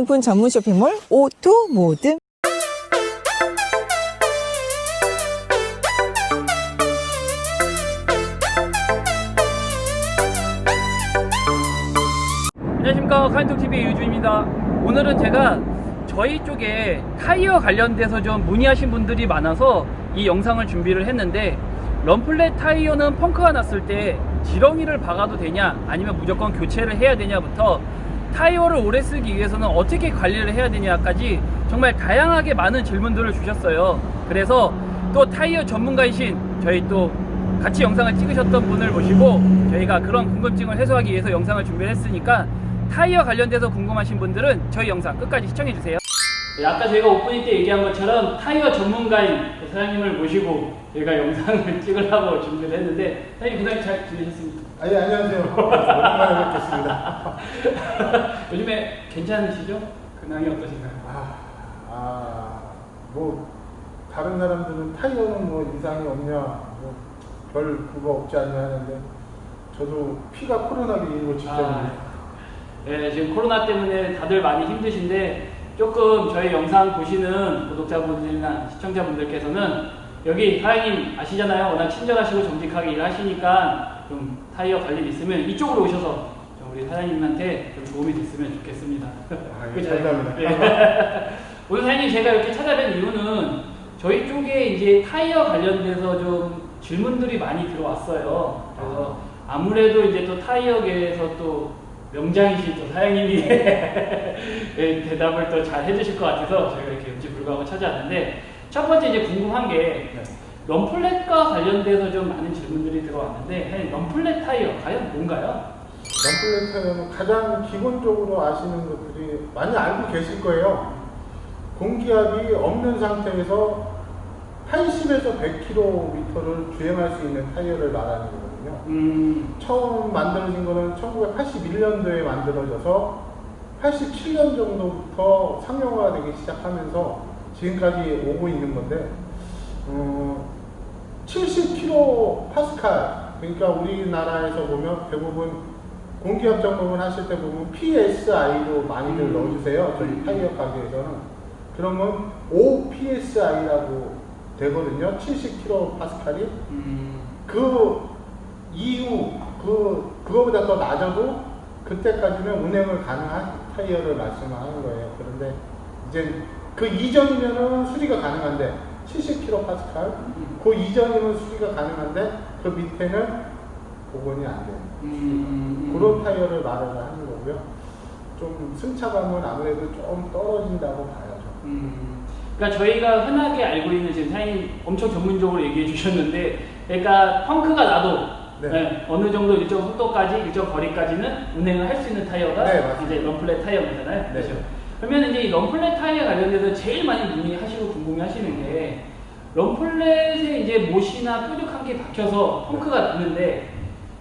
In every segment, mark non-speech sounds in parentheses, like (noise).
용품 전문 쇼핑몰 오토모드 안녕하십니까. 카인톡TV의 유주입니다. 오늘은 제가 저희 쪽에 타이어 관련돼서 좀 문의하신 분들이 많아서 이 영상을 준비를 했는데 럼플렛 타이어는 펑크가 났을 때 지렁이를 박아도 되냐 아니면 무조건 교체를 해야 되냐부터 타이어를 오래 쓰기 위해서는 어떻게 관리를 해야 되냐까지 정말 다양하게 많은 질문들을 주셨어요 그래서 또 타이어 전문가이신 저희 또 같이 영상을 찍으셨던 분을 모시고 저희가 그런 궁금증을 해소하기 위해서 영상을 준비를 했으니까 타이어 관련돼서 궁금하신 분들은 저희 영상 끝까지 시청해 주세요. 네, 아까 저희가 오프닝 때 얘기한 것처럼 타이어 전문가인 그 사장님을 모시고 저희가 영상을 (laughs) 찍으려고 준비를 했는데 사장님 그날 잘 지내셨습니까? 아, 예, 안녕하세요. (laughs) 오랜만에 뵙겠습니다. (laughs) 요즘에 괜찮으시죠? 근황이 어떠신가요? 아, 아, 뭐, 다른 사람들은 타이어는 뭐 이상이 없냐, 뭐, 별 그거 없지 않냐 하는데, 저도 피가 코로나로 직전입니다. 네, 지금 코로나 때문에 다들 많이 힘드신데 조금 저희 영상 보시는 구독자분들이나 시청자분들께서는 여기 사장님 아시잖아요. 워낙 친절하시고 정직하게 일하시니까 좀 타이어 관련 있으면 이쪽으로 오셔서 좀 우리 사장님한테 좀 도움이 됐으면 좋겠습니다. 아, (laughs) 예? 감사합니다. 네. (laughs) 오늘 사장님 제가 이렇게 찾아뵌 이유는 저희 쪽에 이제 타이어 관련돼서 좀 질문들이 많이 들어왔어요. 그래서 아무래도 이제 또 타이어계에서 또 명장이신 또 사장님이 (laughs) 예, 대답을 또 잘 해주실 것 같아서 저희가 이렇게 염지불구하고 찾아왔는데 첫 번째 이제 궁금한 게 네. 럼플렛과 관련돼서 좀 많은 질문들이 들어왔는데 럼플렛 타이어 과연 뭔가요? 럼플렛 타이어는 가장 기본적으로 아시는 것들이 많이 알고 계실 거예요. 공기압이 없는 상태에서 80에서 100km를 주행할 수 있는 타이어를 말하는 거거든요. 음, 처음 만들어진 거는 1981년도에 만들어져서 87년 정도부터 상용화가 되기 시작하면서 지금까지 오고 있는 건데, 어, 70kPa 그러니까 우리나라에서 보면 대부분 공기압 점검을 하실 때 보면 PSI로 많이들 음. 넣어주세요. 저희 타이어 가게에서는. 그러면 5PSI라고 되거든요. 70kPa이. 음, 그 이후 그 그거보다 더 낮아도 그때까지는 운행을 가능한 타이어를 말씀하는 거예요. 그런데 이제 그 이전이면은 수리가 가능한데 70kPa 그 이전이면 수리가 가능한데 그 밑에는 복원이 안 돼요. 음, 그런 타이어를 말을 하는 거고요. 좀 승차감은 아무래도 좀 떨어진다고 봐야죠. 음, 그러니까 저희가 흔하게 알고 있는 지금 사장님 엄청 전문적으로 얘기해 주셨는데, 그러니까 펑크가 나도 네. 네, 어느 정도 일정 속도까지 일정 거리까지는 운행을 할 수 있는 타이어가 네. 이제 럼플렛 타이어잖아요. 네. 그렇죠. 그러면 이제 이 럼플렛 타이어 관련돼서 제일 많이 문의하시고 궁금해하시는 게 럼플렛에 이제 못이나 뾰족한 게 박혀서 펑크가 나는데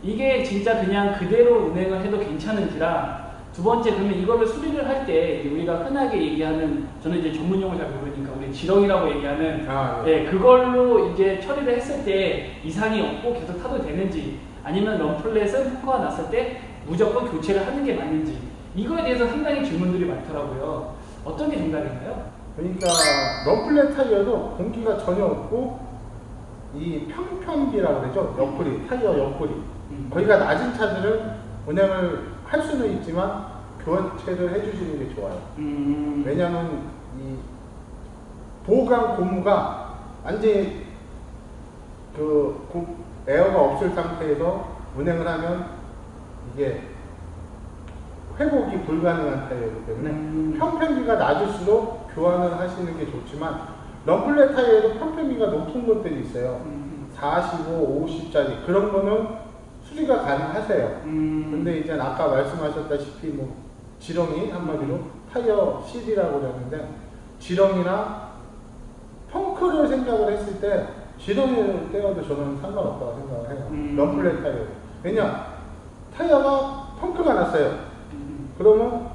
이게 진짜 그냥 그대로 운행을 해도 괜찮은지랑 두 번째 그러면 이거를 수리를 할 때 우리가 흔하게 얘기하는 저는 이제 전문 용어 잘 모르니까 우리 지렁이라고 얘기하는 아, 예, 그걸로 이제 처리를 했을 때 이상이 없고 계속 타도 되는지 아니면 럼플렛은 펑크가 났을 때 무조건 교체를 하는 게 맞는지 이거에 대해서 상당히 질문들이 많더라고요. 어떤 게 정답인가요? 그러니까 럼플렛 타이어도 공기가 전혀 없고 이 평평기라고 그러죠 옆구리 타이어 옆구리 음. 거기가 낮은 차들은 운행을 할 수는 있지만 교체를 해주시는 게 좋아요. 음, 왜냐하면 이 보강 고무가 완전히 그 고- 에어가 없을 상태에서 운행을 하면 이게 회복이 불가능한 타이어이기 때문에 음. 평평기가 낮을수록 교환을 하시는 게 좋지만 럼플렛 타이어에도 평평기가 높은 것들이 있어요. 음, 45, 50짜리 그런 거는 수리가 가능하세요. 음, 근데 이제 아까 말씀하셨다시피 뭐 지렁이 한마디로 타이어 실이라고 그러는데 지렁이나 펑크를 생각을 했을 때 지렁이를 떼어도 저는 상관없다고 생각을 해요. 음. 럼플렛 타이어. 왜냐 타이어가 펑크가 났어요. 음, 그러면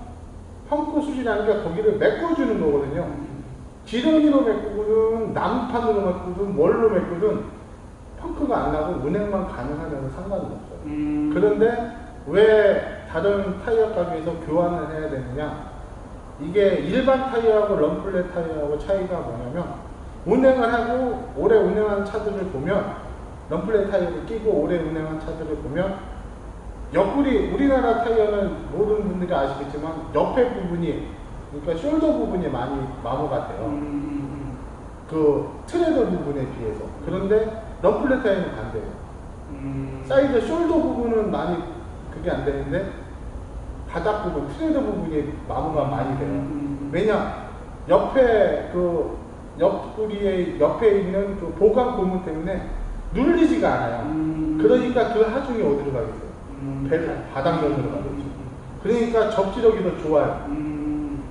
펑크 수리라는 게 거기를 메꿔주는 거거든요. 지렁이로 메꾸든 나무판으로 메꾸든 뭘로 메꾸든 펑크가 안 나고 운행만 가능하면 상관은 없어요. 음, 그런데 왜 다른 타이어 가게에서 교환을 해야 되느냐? 이게 일반 타이어하고 럼플렛 타이어하고 차이가 뭐냐면 운행을 하고 오래 운행한 차들을 보면 럼플렛 타이어를 끼고 오래 운행한 차들을 보면 옆구리 우리나라 타이어는 모든 분들이 아시겠지만 옆에 부분이 그러니까 숄더 부분이 많이 마모가 돼요. 음, 그 트레더 부분에 비해서. 그런데 럼플렛 타이어는 반대예요. 음, 사이드 숄더 부분은 많이 그게 안 되는데 바닥 부분, 트레더 부분이 마모가 많이 돼요. 음, 왜냐? 옆에 그 옆구리에 옆에 있는 그 보강 고무 때문에 눌리지가 않아요. 음. 그러니까 그 하중이 어디로 가겠어요? 음. 배 바닥면으로 가겠죠. 그러니까 접지력이 더 좋아요. 음,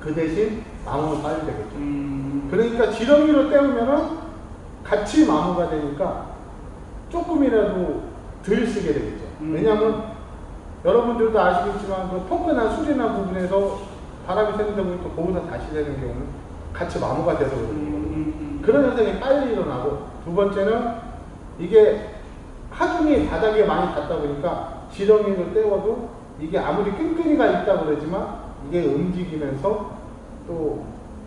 그 대신 마모는 빨리 되겠죠. 음, 그러니까 지렁이로 때우면은 같이 마모가 되니까 조금이라도 덜 쓰게 되겠죠. 음. 왜냐하면 여러분들도 아시겠지만 그 펑크나 수리나 부분에서 바람이 새는데 또 거기서 다시 되는 경우는 같이 마모가 돼서 그러는 거거든요. 음, 그런 현상이 빨리 일어나고 두 번째는 이게 하중이 바닥에 많이 닿다 보니까 지렁이를 떼워도 이게 아무리 끈끈이가 있다 그러지만 이게 움직이면서 또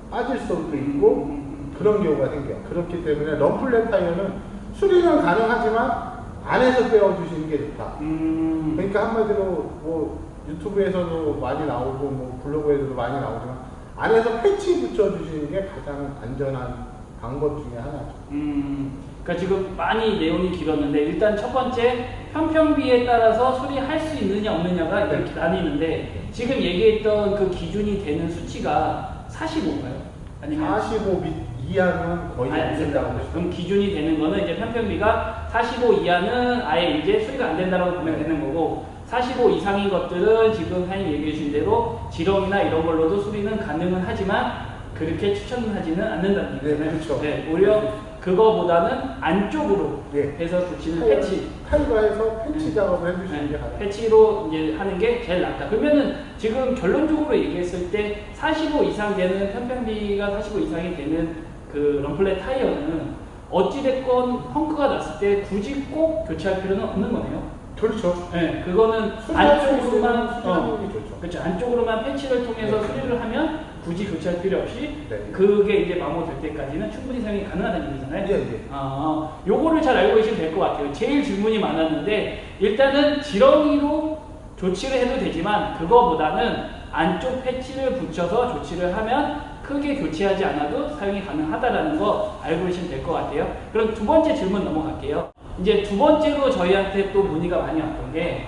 빠질 수도 있고 음, 그런 경우가 생겨요. 그렇기 때문에 럼플렛 타이어는 수리는 가능하지만 안에서 떼어주시는 게 좋다. 음, 그러니까 한마디로 뭐 유튜브에서도 많이 나오고 뭐 블로그에서도 많이 나오지만 안에서 패치 붙여주시는 게 가장 안전한 방법 중에 하나죠. 음, 그러니까 지금 많이 내용이 길었는데 일단 첫 번째 편평비에 따라서 수리할 수 있느냐 없느냐가 네. 이렇게 나뉘는데 지금 얘기했던 그 기준이 되는 수치가 45인가요? 아니면 45 밑 이하는 거의 안 된다고 보시죠. 그럼 기준이 되는 거는 이제 편평비가 45 이하는 아예 이제 수리가 안 된다고 보면 네. 되는 거고 45 이상인 것들은 지금 사장님 얘기해 주신 대로 지렁이나 이런 걸로도 수리는 가능은 하지만 그렇게 추천하지는 않는다는 네, 얘기잖아요. 그렇죠. 네, 오히려 그거보다는 안쪽으로 예. 해서 붙이는 패치. 타이거에서 패치 네. 작업을 해주시는 게 네, 가장 패치로 이제 하는 게 제일 낫다. 그러면은 지금 결론적으로 얘기했을 때 45 이상 되는 편평비가 45 이상이 되는 그 럼플렛 타이어는 어찌됐건 펑크가 났을 때 굳이 꼭 교체할 필요는 없는 거네요. 그렇죠. 네, 그거는 안쪽으로만 어. 그렇죠. 안쪽으로만 패치를 통해서 네. 수리를 하면 굳이 교체할 필요 없이 네. 그게 이제 마모될 때까지는 충분히 사용이 가능하다는 얘기잖아요. 예, 예. 아, 요거를 잘 알고 계시면 될 것 같아요. 제일 질문이 많았는데 일단은 지렁이로 조치를 해도 되지만 그거보다는 안쪽 패치를 붙여서 조치를 하면 크게 교체하지 않아도 사용이 가능하다라는 거 알고 계시면 될 것 같아요. 그럼 두 번째 질문 넘어갈게요. 이제 두 번째로 저희한테 또 문의가 많이 왔던 게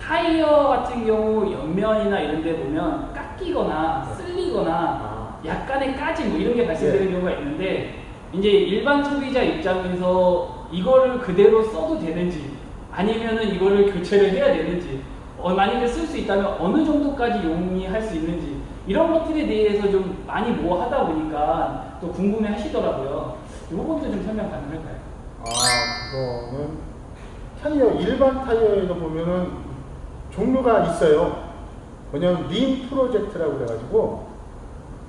타이어 같은 경우 옆면이나 이런 데 보면 깎이거나 쓸리거나 아, 약간의 까짐 뭐 이런 게 발생되는 네. 경우가 있는데 이제 일반 소비자 입장에서 이거를 그대로 써도 되는지 아니면은 이거를 교체를 해야 되는지 어, 만약에 쓸 수 있다면 어느 정도까지 용이할 수 있는지 이런 것들에 대해서 좀 많이 모호하다 보니까 또 궁금해 하시더라고요. 이 부분도 좀 설명 가능할까요? 아, 그거는 타이어 일반 타이어에도 보면은 종류가 있어요. 뭐냐면 림 프로젝트라고 그래가지고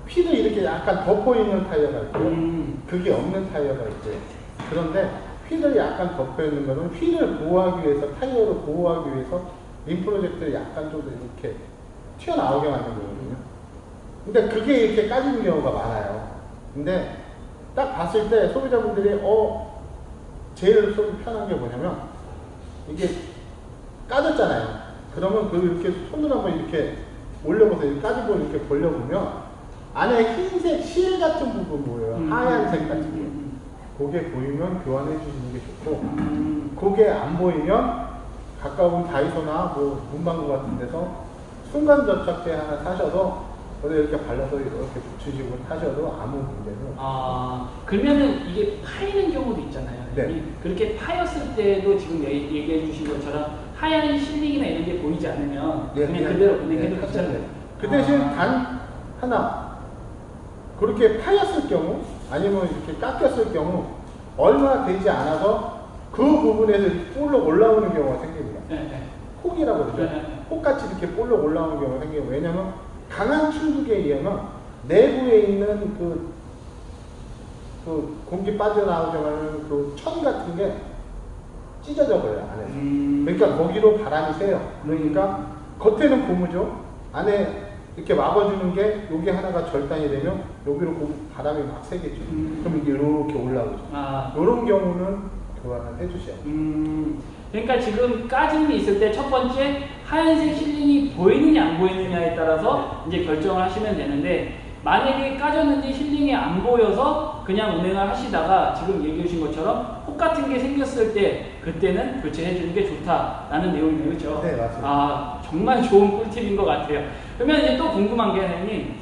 휠을 이렇게 약간 덮어 있는 타이어가 있고 음, 그게 없는 타이어가 있고요. 그런데 휠을 약간 덮여 있는 거는 휠을 보호하기 위해서 타이어를 보호하기 위해서 림 프로젝트를 약간 좀 이렇게 튀어나오게 만든 거거든요. 근데 그게 이렇게 까지는 경우가 많아요. 근데 딱 봤을 때 소비자분들이 어 제일 속이 편한 게 뭐냐면 이게 까졌잖아요. 그러면 그 이렇게 손으로 한번 이렇게 올려보세요. 까지고 이렇게 벌려보면 안에 흰색 실 같은 부분 보여요. 음, 하얀색 같은 거. 음, 그게 보이면 교환해 주시는 게 좋고 음, 그게 안 보이면 가까운 다이소나 뭐 문방구 같은 데서 순간 접착제 하나 사셔서 거기에 이렇게 발라서 이렇게 붙이시고 타셔도 아무 문제는 없어요. 아 그러면은 이게 파이는 경우도 있잖아요. 네. 이- 그렇게 파였을 때도 지금 얘- 얘기해 주신 것처럼 하얀 실링이나 이런 게 보이지 않으면 네, 그냥 그냥- 그대로 운행해도 네, 괜찮아요. 그 대신 아. 단 하나 그렇게 파였을 경우 아니면 이렇게 깎였을 경우 얼마 되지 않아서 그 부분에서 볼록 올라오는 경우가 생깁니다. 네, 네. 폭이라고 그러죠. 네, 네. 폭같이 이렇게 볼록 올라오는 경우가 생겨요. 왜냐면 강한 충격에 의하면 내부에 있는 그, 그 공기 빠져나오자마자 그천 같은 게 찢어져 버려요, 안에서. 음. 그러니까 거기로 바람이 새요. 그러니까 겉에는 고무죠. 안에 이렇게 막아주는 게 여기 하나가 절단이 되면 여기로 고- 바람이 막 세겠죠. 음. 그럼 이게 이렇게 올라오죠. 아, 이런 경우는 교환을 해주셔야 돼요. 음, 그러니까 지금 까짐이 있을 때 첫 번째 하얀색 실링이 보이느냐 안 보이느냐에 따라서 이제 결정을 하시면 되는데 만약에 까졌는데 실링이 안 보여서 그냥 운행을 하시다가 지금 얘기해 주신 것처럼 혹 같은 게 생겼을 때 그때는 교체해 주는 게 좋다라는 내용이네요 그렇죠? 네, 맞습니다. 아 정말 좋은 꿀팁인 것 같아요 그러면 이제 또 궁금한 게 사장님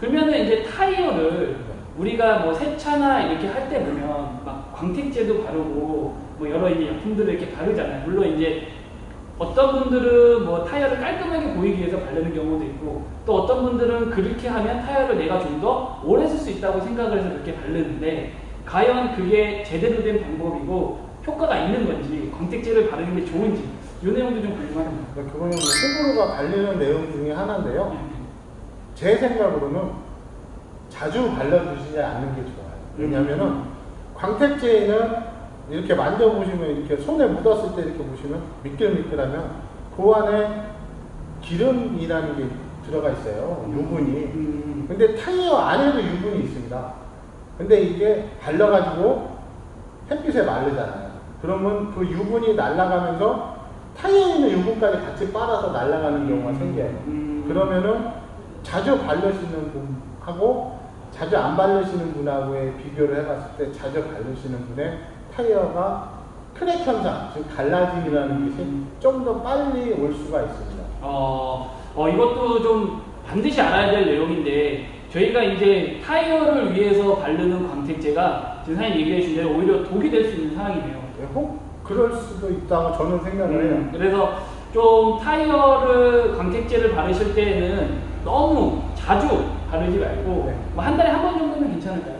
그러면은 이제 타이어를 우리가 뭐 세차나 이렇게 할 때 보면 막 광택제도 바르고 뭐 여러 이제 약품들을 이렇게 바르잖아요. 물론 이제 어떤 분들은 뭐 타이어를 깔끔하게 보이기 위해서 바르는 경우도 있고 또 어떤 분들은 그렇게 하면 타이어를 내가 좀 더 오래 쓸 수 있다고 생각을 해서 그렇게 바르는데 과연 그게 제대로 된 방법이고 효과가 있는 건지 광택제를 바르는 게 좋은지 이 내용도 좀 궁금합니다. 그러니까 그거는 호불호가 갈리는 내용 중에 하나인데요. 제 생각으로는 자주 발라주시지 않는 게 좋아요. 왜냐면은 광택제는 이렇게 만져보시면 이렇게 손에 묻었을 때 이렇게 보시면 미끌미끌하면 그 안에 기름이라는 게 들어가 있어요. 유분이. 음, 근데 타이어 안에도 유분이 있습니다. 근데 이게 발라가지고 햇빛에 마르잖아요. 그러면 그 유분이 날아가면서 타이어에 있는 유분까지 같이 빨아서 날아가는 경우가 생겨요. 음. 그러면은 자주 바르시는 분하고 자주 안 바르시는 분하고의 비교를 해봤을 때 자주 바르시는 분의 타이어가 크랙 현상, 즉 갈라짐이라는 것이 좀 더 빨리 올 수가 있습니다. 어, 어, 이것도 좀 반드시 알아야 될 내용인데 저희가 이제 타이어를 위해서 바르는 광택제가 지금 사장님 얘기해 주신 대로 오히려 독이 될 수 있는 상황이네요. 네, 혹 그럴 수도 있다고 저는 생각을 해요. 음, 그래서 좀 타이어를 광택제를 바르실 때에는 너무 자주 바르지 말고 네. 뭐 한 달에 한 번 정도면 괜찮을까요?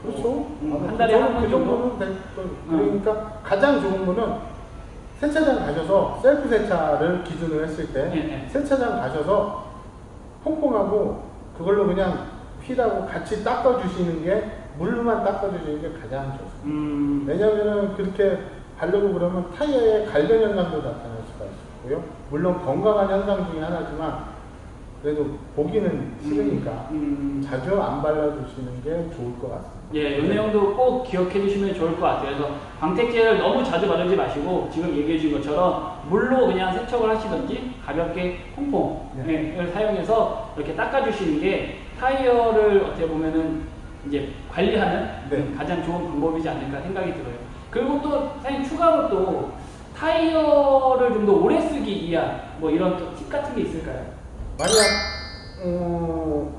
그렇죠. 음, 아, 한 달에 그 한번 그 정도? 정도는 될 거- 그러니까 가장 좋은 거는 세차장 가셔서 셀프 세차를 기준으로 했을 때 네, 네. 세차장 가셔서 퐁퐁하고 그걸로 그냥 휠하고 같이 닦아주시는 게 물로만 닦아주시는 게 가장 좋습니다. 음, 왜냐면은 그렇게 바르고 그러면 타이어에 갈변 현상도 나타날 수가 있고요. 물론 건강한 현상 중에 하나지만 그래도 보기는 싫으니까 음, 자주 안 발라주시는 게 좋을 것 같습니다. 예, 이 내용도 꼭 기억해 주시면 좋을 것 같아요. 그래서 광택제를 너무 자주 바르지 마시고 지금 얘기해 주신 것처럼 물로 그냥 세척을 하시든지 가볍게 퐁퐁을 네. 사용해서 이렇게 닦아주시는 게 타이어를 어떻게 보면은 이제 관리하는 네. 가장 좋은 방법이지 않을까 생각이 들어요. 그리고 또 사실 추가로 또 타이어를 좀 더 오래 쓰기 위한 뭐 이런 또팁 같은 게 있을까요? 만약 어,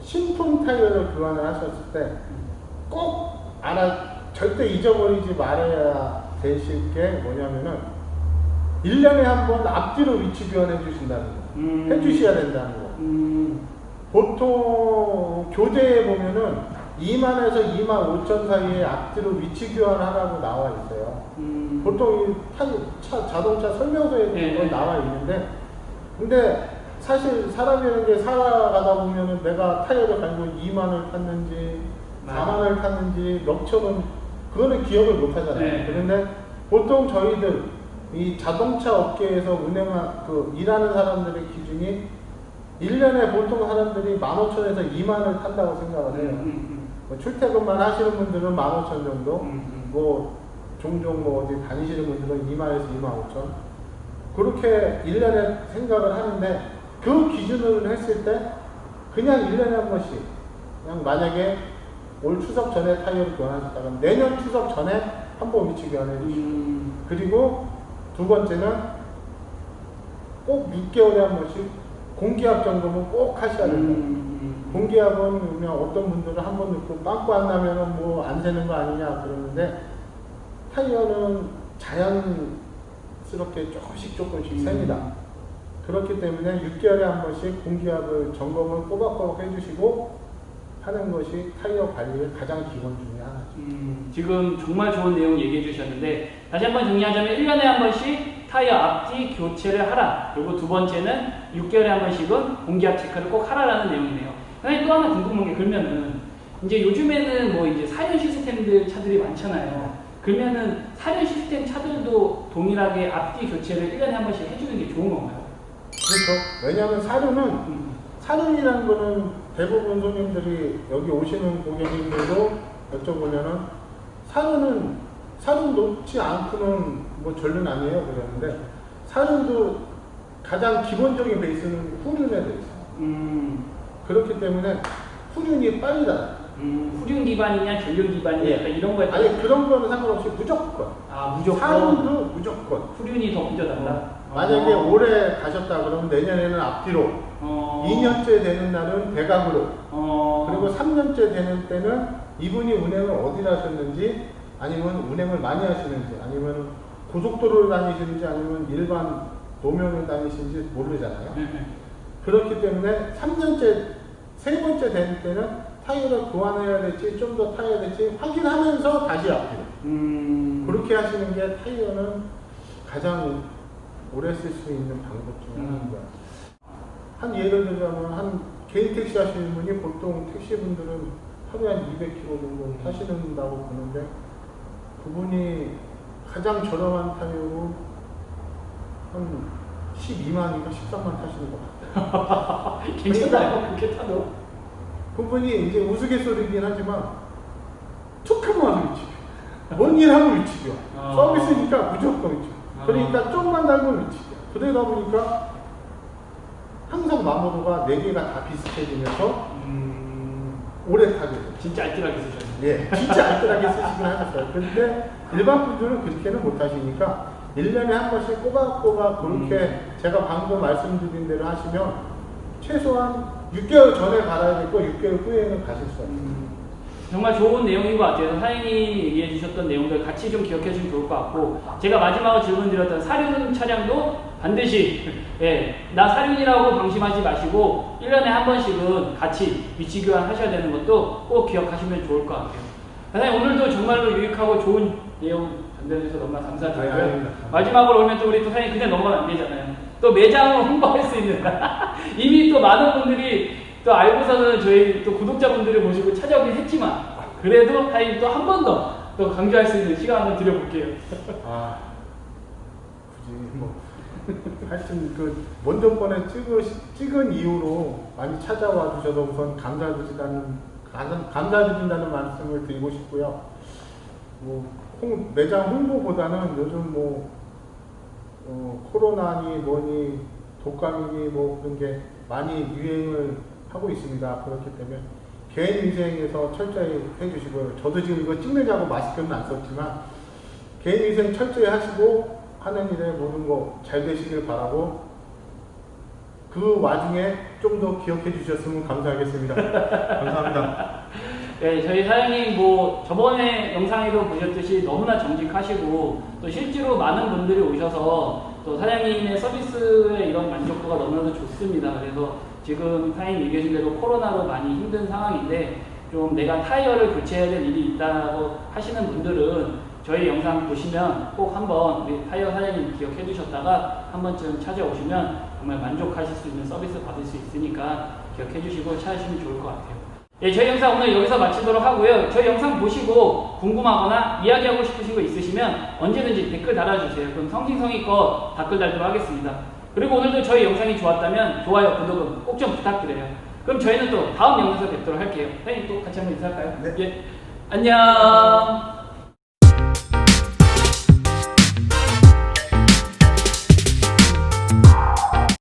신품 타이어를 교환을 하셨을 때 꼭 알아 절대 잊어버리지 말아야 되실 게 뭐냐면은 1년에 한 번 앞뒤로 위치 교환해 주신다는 거. 음. 해 주셔야 된다는 거. 음, 보통 교재에 보면은 2만에서 2만 5천 사이에 앞뒤로 위치 교환하라고 나와 있어요. 음, 보통 이 타, 차, 자동차 설명서에 네, 네. 나와 있는데, 근데 사실 사람이라는 게 살아가다 보면은 내가 타이어를 갈고 2만을 탔는지, 맞아요. 4만을 탔는지, 몇 천은, 그거는 기억을 못 하잖아요. 네. 그런데 보통 저희들, 이 자동차 업계에서 운행한, 그, 일하는 사람들의 기준이 1년에 보통 사람들이 15,000에서 2만을 탄다고 생각을 해요. 음, 뭐 출퇴근만 하시는 분들은 15,000 정도, 음, 음. 뭐 종종 뭐 어디 다니시는 분들은 2만에서 2만 5천 그렇게 1년에 생각을 하는데 그 기준으로 했을 때 그냥 1년에 한 번씩 그냥 만약에 올 추석 전에 타이어를 교환하셨다면 내년 추석 전에 한 번 위치 교환해 주시고 음, 그리고 두 번째는 꼭 6개월에 한 번씩 공기압 점검은 꼭 하셔야 됩니다. 음, 공기압은 그냥 어떤 분들은 한 번 넣고 빵꾸 안 나면은 뭐 안 되는 거 아니냐 그러는데 타이어는 자연스럽게 조금씩 조금씩 음. 셉니다. 그렇기 때문에 6개월에 한 번씩 공기압을 점검을 꼬박꼬박 해주시고 하는 것이 타이어 관리의 가장 기본 중에 하나죠. 음, 지금 정말 좋은 내용 얘기해 주셨는데 다시 한번 정리하자면 1년에 한 번씩 타이어 앞뒤 교체를 하라. 그리고 두 번째는 6개월에 한 번씩은 공기압 체크를 꼭 하라라는 내용이네요. 근데 또 하나 궁금한 게 그러면은 이제 요즘에는 뭐 이제 사륜 시스템들 차들이 많잖아요. 그러면은 사륜 시스템 차들도 동일하게 앞뒤 교체를 1년에 한 번씩 해주는 게 좋은 건가요? 그렇죠. 왜냐하면 사료는 음, 사륜이라는 거는 대부분 손님들이 여기 오시는 고객님들도 여쭤보면은 사륜은 사륜 놓지 않고는 뭐 전륜 아니에요 그러는데 사륜도 가장 기본적인 베이스는 후륜에 돼 있어요. 음, 그렇기 때문에 후륜이 빨리 닿아요. 음, 후륜 기반이냐 전륜 기반이냐 예. 약간 이런 거에 아니 그런 거는 상관없이 무조건 아 무조건 사륜도 무조건 후륜이 더 먼저 난다. 어. 만약에 어. 올해 가셨다 그러면 내년에는 앞뒤로 어. 2년째 되는 날은 대각으로 어. 그리고 3년째 되는 때는 이분이 운행을 어디를 하셨는지 아니면 운행을 많이 하시는지 아니면 고속도로를 다니시는지 아니면 일반 노면을 다니시는지 모르잖아요. 네, 네. 그렇기 때문에 3년째, 세 번째 되는 때는 타이어를 교환해야 될지 좀 더 타야 될지 확인하면서 다시 앞뒤로. 음. 그렇게 하시는 게 타이어는 가장 오래 쓸 수 있는 방법 중에 음. 하나인 거야. 한 예를 들자면 한 개인 택시 하시는 분이 보통 택시 분들은 하루에 한 200km 정도 타시는다고 보는데 그분이 가장 저렴한 타이어로 한 12만인가 13만 타시는 것 같아요. (laughs) 괜찮아요. 그렇게 타도. 그분이 이제 우스갯소리긴 하지만 툭하면 와서 위치겨. 뭔일 하면 위치겨. 아. 서비스니까 무조건 위치겨. 아. 그러니까 좀만 달면 위치겨. 그러다 보니까 항상 마모도가 4개가 다 비슷해지면서 음. 오래 타게 돼요. 진짜 알뜰하게 쓰셨네. 예, 진짜 알뜰하게 쓰시긴 하셨어요. 근데 일반 분들은 그렇게는 못 하시니까 1년에 한 번씩 꼬박꼬박 그렇게 음. 제가 방금 말씀드린 대로 하시면 최소한 6개월 전에 갈아야 될거 6개월 후에는 가실 수 없어요. 정말 좋은 내용인 것 같아요. 사장님이 얘기해 주셨던 내용들 같이 좀 기억해 주시면 좋을 것 같고 제가 마지막으로 질문 드렸던 사륜 차량도 반드시 (laughs) 예, 나 사륜이라고 방심하지 마시고 1년에 한 번씩은 같이 위치 교환 하셔야 되는 것도 꼭 기억하시면 좋을 것 같아요. 사장님 오늘도 정말로 유익하고 좋은 내용 전달해 주셔서 너무나 감사드리고요. 아닙니다. 마지막으로 오면 또 우리 또 사장님 그냥 넘어가면 안 되잖아요. 또 매장을 홍보할 수 있는 (laughs) 이미 또 많은 분들이 또 알고서는 저희 또 구독자분들을 모시고 찾아오긴 했지만 그래도 사장님 또 한 번 더 또 강조할 수 있는 시간 한번 드려볼게요. (laughs) 아, 굳이 뭐. 하여튼 그 먼저번에 찍으, 찍은 이후로 많이 찾아와 주셔서 우선 감사드린다는 감- 감사드린다는 말씀을 드리고 싶고요. 뭐 홍- 매장 홍보보다는 요즘 뭐 어, 코로나니 뭐니 독감이니 뭐 그런 게 많이 유행을 하고 있습니다. 그렇기 때문에 개인 위생에서 철저히 해주시고요. 저도 지금 이거 찍느냐고 마스크는 안 썼지만 개인 위생 철저히 하시고 하는 일에 모든 거 잘 되시길 바라고 그 와중에 좀 더 기억해 주셨으면 감사하겠습니다. (laughs) 감사합니다. 네, 저희 사장님 뭐 저번에 영상에도 보셨듯이 너무나 정직하시고 또 실제로 많은 분들이 오셔서 또 사장님의 서비스의 이런 만족도가 너무나도 좋습니다. 그래서 지금 사장님 얘기하신 대로 코로나로 많이 힘든 상황인데 좀 내가 타이어를 교체해야 될 일이 있다고 하시는 분들은 저희 영상 보시면 꼭 한번 우리 타이어 사장님 기억해 두셨다가 한 번쯤 찾아오시면 정말 만족하실 수 있는 서비스 받을 수 있으니까 기억해 주시고 찾으시면 좋을 것 같아요. 예, 저희 영상 오늘 여기서 마치도록 하고요. 저희 영상 보시고 궁금하거나 이야기하고 싶으신 거 있으시면 언제든지 댓글 달아주세요. 그럼 성심성의껏 댓글 달도록 하겠습니다. 그리고 오늘도 저희 영상이 좋았다면 좋아요, 구독은 꼭 좀 부탁드려요. 그럼 저희는 또 다음 영상에서 뵙도록 할게요. 선생님 또 같이 한번 인사할까요? 네. 예. 안녕!